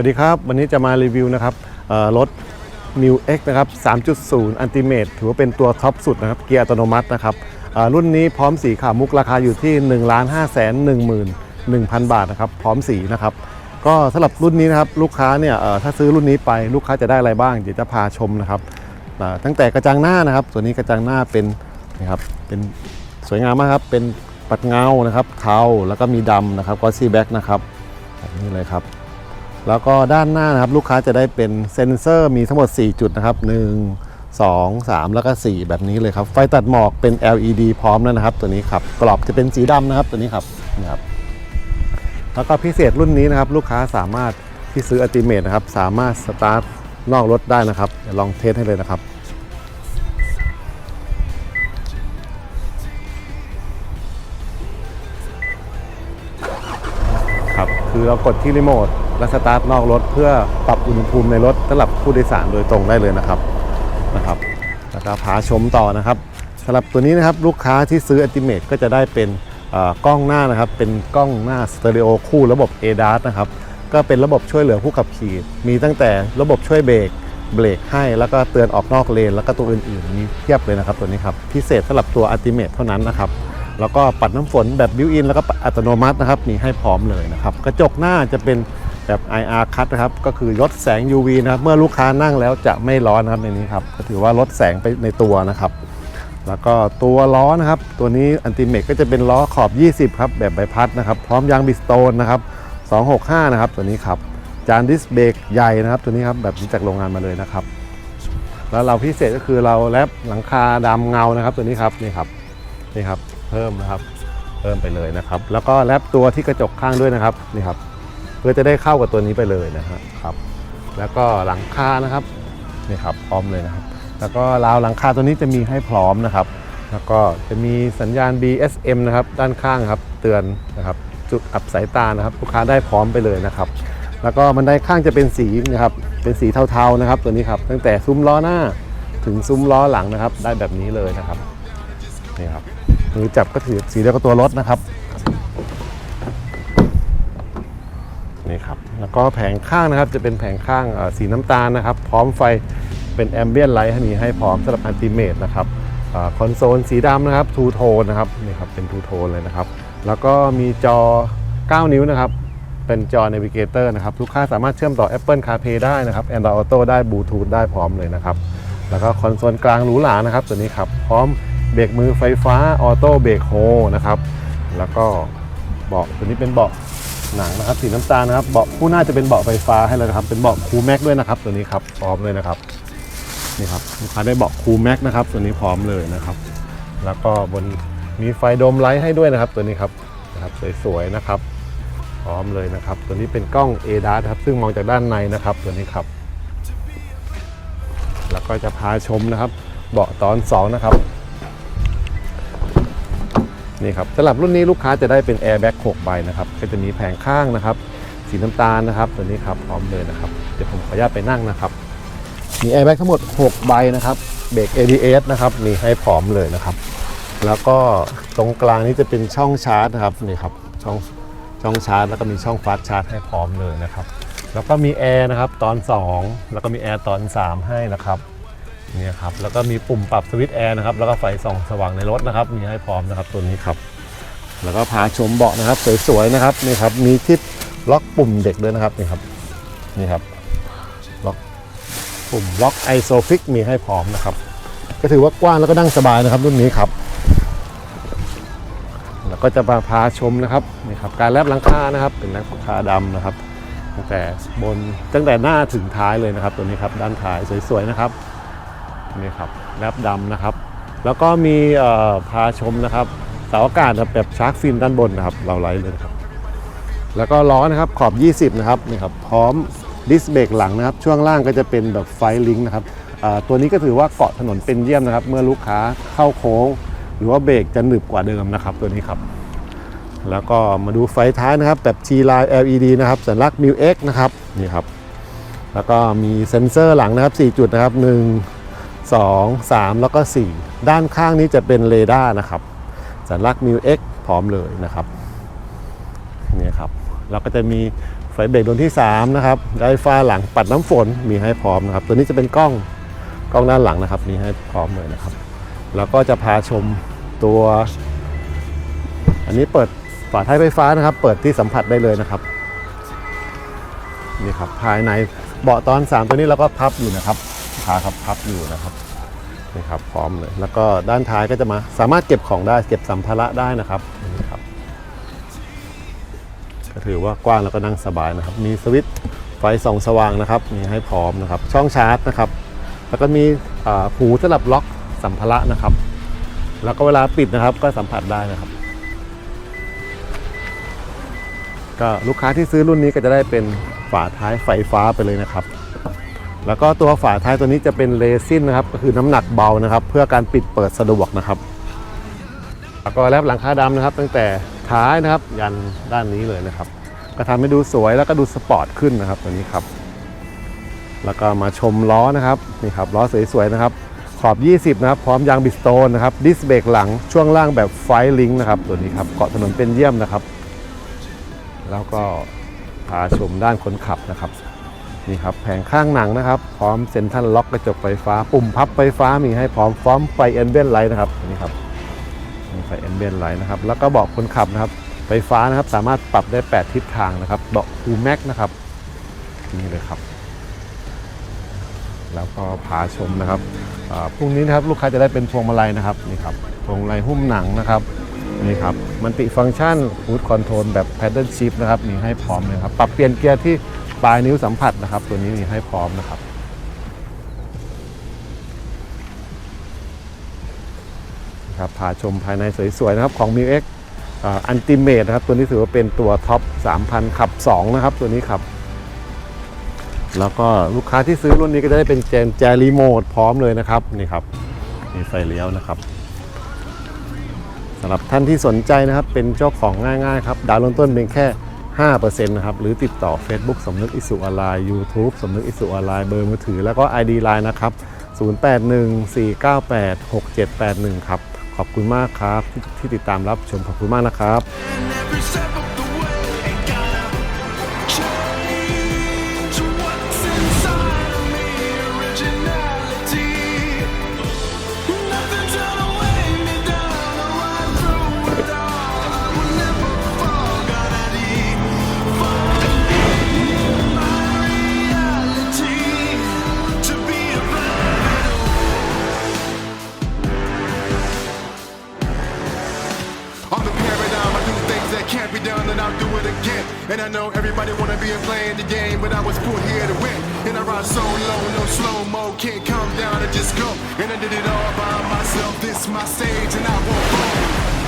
สวัสดีครับ วันนี้จะมารีวิวนะครับรถ m i w X นะครับ 3.0 Ultimate ถือว่าเป็นตัวท็อปสุดนะครับ เกียร์อัตโนมัตินะครับรุ่นนี้พร้อมสีขาวมุกราคาอยู่ที่ 1,511,000 บาทนะครับพร้อมสีนะครับ ก็สำหรับรุ่นนี้นะครับลูกค้าเนี่ยถ้าซื้อรุ่นนี้ไปลูกค้าจะได้อะไรบ้าง เดี๋ยวจะพาชมนะครับตั้งแต่กระจังหน้านะครับ ส่วนนี้กระจังหน้าเป็นนะครับเป็นสวยงามมากครับเป็นปัดเงานะครับเทาแล้วก็มีดำนะครับก็ซีแบ็กนะครับแบบนี้เลยครับ แล้วก็ด้านหน้านะครับลูกค้าจะได้เป็นเซ็นเซอร์มีทั้งหมด 4 จุดนะครับ 1 2 3 แล้วก็ 4 แบบนี้เลยครับ ไฟตัดหมอกเป็น LED พร้อมแล้วนะครับ ตัวนี้ครับกรอบจะเป็นสีดำนะครับตัวนี้ครับนะครับแล้วก็พิเศษรุ่นนี้นะครับ ลูกค้าสามารถที่ซื้ออัติเมตนะครับ สามารถสตาร์ทนอกรถได้นะครับเดี๋ยวลองเทสให้เลยนะครับครับคือเรากดที่รีโมท และสตาร์ทนอกรถ เพื่อปรับอุณหภูมิในรถสำหรับผู้โดยสารโดยตรงได้เลยนะครับนะครับแล้วก็พาชมต่อนะครับสำหรับตัวนี้นะครับลูกค้าที่ซื้อ Ultimate ก็จะได้เป็นอ่อกล้องหน้านะครับ เป็นกล้องหน้าสเตอริโอคู่ระบบ ADAS นะครับ ก็เป็นระบบช่วยเหลือผู้ขับขี่ มีตั้งแต่ระบบช่วยเบรกเบรกให้แล้วก็เตือนออกนอกเลน แล้วก็ตัวอื่นๆมีเทียบเลยนะครับตัวนี้ครับ พิเศษสำหรับตัว Ultimate เท่านั้นนะครับ แล้วก็ปัดน้ำฝนแบบบิวอินแล้วก็อัตโนมัตินะครับ มีให้พร้อมเลยนะครับ กระจกหน้าจะเป็น แบบ IR cut นะครับก็คือลดแสง UV นะครับเมื่อลูกค้านั่งแล้วจะไม่ร้อนนะครับในนี้ครับก็ถือว่าลดแสงไปในตัวนะครับ แล้วก็ตัวล้อนะครับ ตัวนี้อันติเมกก็จะเป็นล้อขอบ 20 ครับ แบบใบพัดนะครับ พร้อมยางบิสโตนนะครับ 265 นะครับ ตัวนี้ครับจานดิสเบรกใหญ่นะครับ ตัวนี้ครับแบบนี้จากโรงงานมาเลยนะครับ แล้วเราพิเศษก็คือเราแรปหลังคาดำเงานะครับ ตัวนี้ครับนี่ครับนี่ครับเพิ่มนะครับ เพิ่มไปเลยนะครับ แล้วก็แรปตัวที่กระจกข้างด้วยนะครับนี่ครับ เพื่อจะได้เข้ากับตัวนี้ไปเลยนะครับ แล้วก็หลังคานะครับนี่ครับพร้อมเลยนะครับ แล้วก็ราวหลังคาตัวนี้จะมีให้พร้อมนะครับ แล้วก็จะมีสัญญาณ BSM นะครับด้านข้างครับเตือนนะครับจุดอับสายตานะครับลูกค้าได้พร้อมไปเลยนะครับ แล้วก็บันไดข้างจะเป็นสีนะครับเป็นสีเทาๆนะครับ ตัวนี้ครับตั้งแต่ซุ้มล้อหน้าถึงซุ้มล้อหลังนะครับ ได้แบบนี้เลยนะครับนี่ครับมือจับก็ถือสีเดียวกับตัวรถนะครับ นี่ครับ แล้วก็แผงข้างนะครับจะเป็นแผงข้างสีน้ำตาลนะครับ พร้อมไฟเป็นแอมเบียนไลท์ให้มีให้พร้อมสำหรับอันติเมตนะครับคอนโซลสีดำนะครับทูโทนนะครับนี่ครับเป็นทูโทนเลยนะครับ แล้วก็มีจอ 9 นิ้วนะครับ เป็นจอ Navigator นะครับ ลูกค้าสามารถเชื่อมต่อ Apple CarPlay ได้นะครับ Android Auto ได้ Bluetooth ได้พร้อมเลยนะครับ แล้วก็คอนโซลกลางหรูหรานะครับ ตัวนี้ครับ พร้อมเบรกมือไฟฟ้าออโต้เบรกโฮนะครับ แล้วก็เบาะตัวนี้เป็นเบาะ หนังนะครับสีน้ำตาลนะครับเบาะคู่หน้าจะเป็นเบาะไฟฟ้าให้เลยนะครับ เป็นเบาะคูลแม็กด้วยนะครับ ตัวนี้ครับพร้อมเลยนะครับนี่ครับลูกค้าได้เบาะคูลแม็กนะครับ ตัวนี้พร้อมเลยนะครับ แล้วก็บนมีไฟโดมไลท์ให้ด้วยนะครับ ตัวนี้ครับนะครับสวยๆนะครับ พร้อมเลยนะครับ ตัวนี้เป็นกล้อง a d a s ครับซึ่งมองจากด้านในนะครับ ตัวนี้ครับ แล้วก็จะพาชมนะครับ เบาะตอน2นะครับ นี่ครับสำหรับรุ่นนี้ลูกค้าจะได้เป็น Airbag 6ใบนะครับก็จะมีแผงข้างนะครับ สีน้ำตาลนะครับ ตัวนี้ครับพร้อมเลยนะครับเดี๋ยวผมขออนุญาตไปนั่งนะครับ มี Airbag ทั้งหมด 6 ใบนะครับเบรก ABS นะครับมีให้พร้อมเลยนะครับ แล้วก็ตรงกลางนี้จะเป็นช่องชาร์จนะครับนี่ครับช่องช่องชาร์จ แล้วก็มีช่องฟาสชาร์จให้พร้อมเลยนะครับ แล้วก็มีแอร์นะครับตอน 2 แล้วก็มีแอร์ตอน 3 ให้นะครับ นี่ครับแล้วก็มีปุ่มปรับสวิตช์แอร์นะครับแล้วก็ไฟส่องสว่างในรถนะครับ มีให้พร้อมนะครับตัวนี้ครับ แล้วก็พาชมเบาะนะครับ สวยๆนะครับนี่ครับมีที่ล็อกปุ่มเด็กด้วยนะครับนี่ครับนี่ครับล็อกปุ่มล็อกไอโซฟิกมีให้พร้อมนะครับ ก็ถือว่ากว้างแล้วก็นั่งสบายนะครับรุ่นนี้ครับ แล้วก็จะมาพาชมนะครับนี่ครับการแลบหลังคานะครับ เป็นหลังคาดำนะครับตั้งแต่บนตั้งแต่หน้าถึงท้ายเลยนะครับ ตัวนี้ครับด้านท้ายสวยๆนะครับ นี่ครับแรปดำนะครับ แล้วก็มีพาชมนะครับเสาอากาศแบบชาร์กฟินด้านบนนะครับ เราไลท์เลยครับ แล้วก็ล้อนะครับขอบ 20 นะครับนี่ครับพร้อมดิสเบรกหลังนะครับ ช่วงล่างก็จะเป็นแบบไฟลิงก์นะครับตัวนี้ก็ถือว่าเกาะถนนเป็นเยี่ยมนะครับ เมื่อลูกค้าเข้าโค้ง หรือว่าเบรกจะหนึบกว่าเดิมนะครับ ตัวนี้ครับ แล้วก็มาดูไฟท้ายนะครับ แบบ G line LED นะครับ สัญลักษณ์ m i X นะครับนี่ครับ แล้วก็มีเซ็นเซอร์หลังนะครับ 4 จุดนะครับ 1 2 3 แล้วก็ 4 ด้านข้างนี้จะเป็นเรดาร์นะครับสัญลักษณ์ m i X พร้อมเลยนะครับนี่ครับแล้วก็จะมีไฟเบรกดวงที่ 3 นะครับไดฟ้าหลังปัดน้ำฝนมีให้พร้อมนะครับ ตัวนี้จะเป็นกล้องกล้องด้านหลังนะครับ มีให้พร้อมเลยนะครับ แล้วก็จะพาชมตัว อันนี้เปิดฝาท้ายไฟฟ้านะครับ เปิดที่สัมผัสได้เลยนะครับนี่ครับภายในเบาะตอน 3 ตัวนี้เราก็พับอยู่นะครับาครับพับอยู่นะครับนี่ครับพร้อมเลย แล้วก็ด้านท้ายก็จะมาสามารถเก็บของได้เก็บสัมภาระได้นะครับนี่ครับก็ถือว่ากว้างแล้วก็นั่งสบายนะครับ มีสวิตช์ไฟส่องสว่างนะครับมีให้พร้อมนะครับ ช่องชาร์จนะครับ แล้วก็มีหูสำหรับล็อกสัมภาระนะครับ แล้วก็เวลาปิดนะครับก็สัมผัสได้นะครับ ก็ลูกค้าที่ซื้อรุ่นนี้ก็จะได้เป็นฝาท้ายไฟฟ้าไปเลยนะครับ แล้วก็ตัวฝาท้ายตัวนี้จะเป็นเรซินนะครับก็คือน้ำหนักเบานะครับ เพื่อการปิดเปิดสะดวกนะครับแล้วก็แลบหลังคาดำนะครับ ตั้งแต่ท้ายนะครับ ยันด้านนี้เลยนะครับ ก็ทำให้ดูสวยแล้วก็ดูสปอร์ตขึ้นนะครับตัวนี้ครับ แล้วก็มาชมล้อนะครับนี่ครับล้อสวยๆนะครับ ขอบ 20 นะครับพร้อมยางบิสโตนนะครับดิสเบรกหลังช่วงล่างแบบไฟลิงนะครับตัวนี้ครับเกาะถนนเป็นเยี่ยมนะครับ แล้วก็พาชมด้านคนขับนะครับ นี่ครับแผงข้างหนังนะครับ พร้อมเซ็นทรัลล็อกกระจกไฟฟ้า ปุ่มพับไฟฟ้ามีให้พร้อมพร้อมไฟเอ็นเบนไลท์นะครับนี่ครับมีไฟเอ็นเบนไลท์นะครับ แล้วก็เบาะคนขับนะครับ ไฟฟ้านะครับสามารถปรับได้ 8 ทิศทางนะครับเบาะคูแม็กนะครับนี่เลยครับ แล้วก็พาชมนะครับพรุ่งนี้นะครับลูกค้าจะได้เป็นพวงมาลัยนะครับนี่ครับพวงมาลัยหุ้มหนังนะครับนี่ครับมันติฟังก์ชันฟูดคอนโทรลแบบแพดเดิลชิพนะครับมีให้พร้อมเลยครับปรับเปลี่ยนเกียร์ที่ ปลายนิ้วสัมผัสนะครับ ตัวนี้มีให้พร้อมนะครับ ครับพาชมภายในสวยๆนะครับของ m ิ x อันติเมทนะครับ ตัวนี้ถือว่าเป็นตัวท็อป 3,000 ขับ 2 นะครับ ตัวนี้ครับ แล้วก็ลูกค้าที่ซื้อรุ่นนี้ก็จะได้เป็นแจนแจรีโมทพร้อมเลยนะครับ นี่ครับ มีไฟเลี้ยวนะครับสำหรับท่านที่สนใจนะครับเป็นเจ้าของง่ายๆครับ ดาวน์ต้นเพียงแค่ 5%นะครับ หรือติดต่อ Facebook สมนึกอิสุออนไลน์ YouTube สมนึกอิสุออนไลน์เบอร์มือถือ แล้วก็ ID Line นะครับ 0814986781 ครับ ขอบคุณมากครับ ที่ที่ติดตามรับชมขอบคุณมากนะครับ be done, and I'll do it again. And I know everybody wanna be in playing the game, but I was put here to win. And I ride so low, no slow mo, can't come down and just go. And I did it all by myself. This my stage, and I won't fall.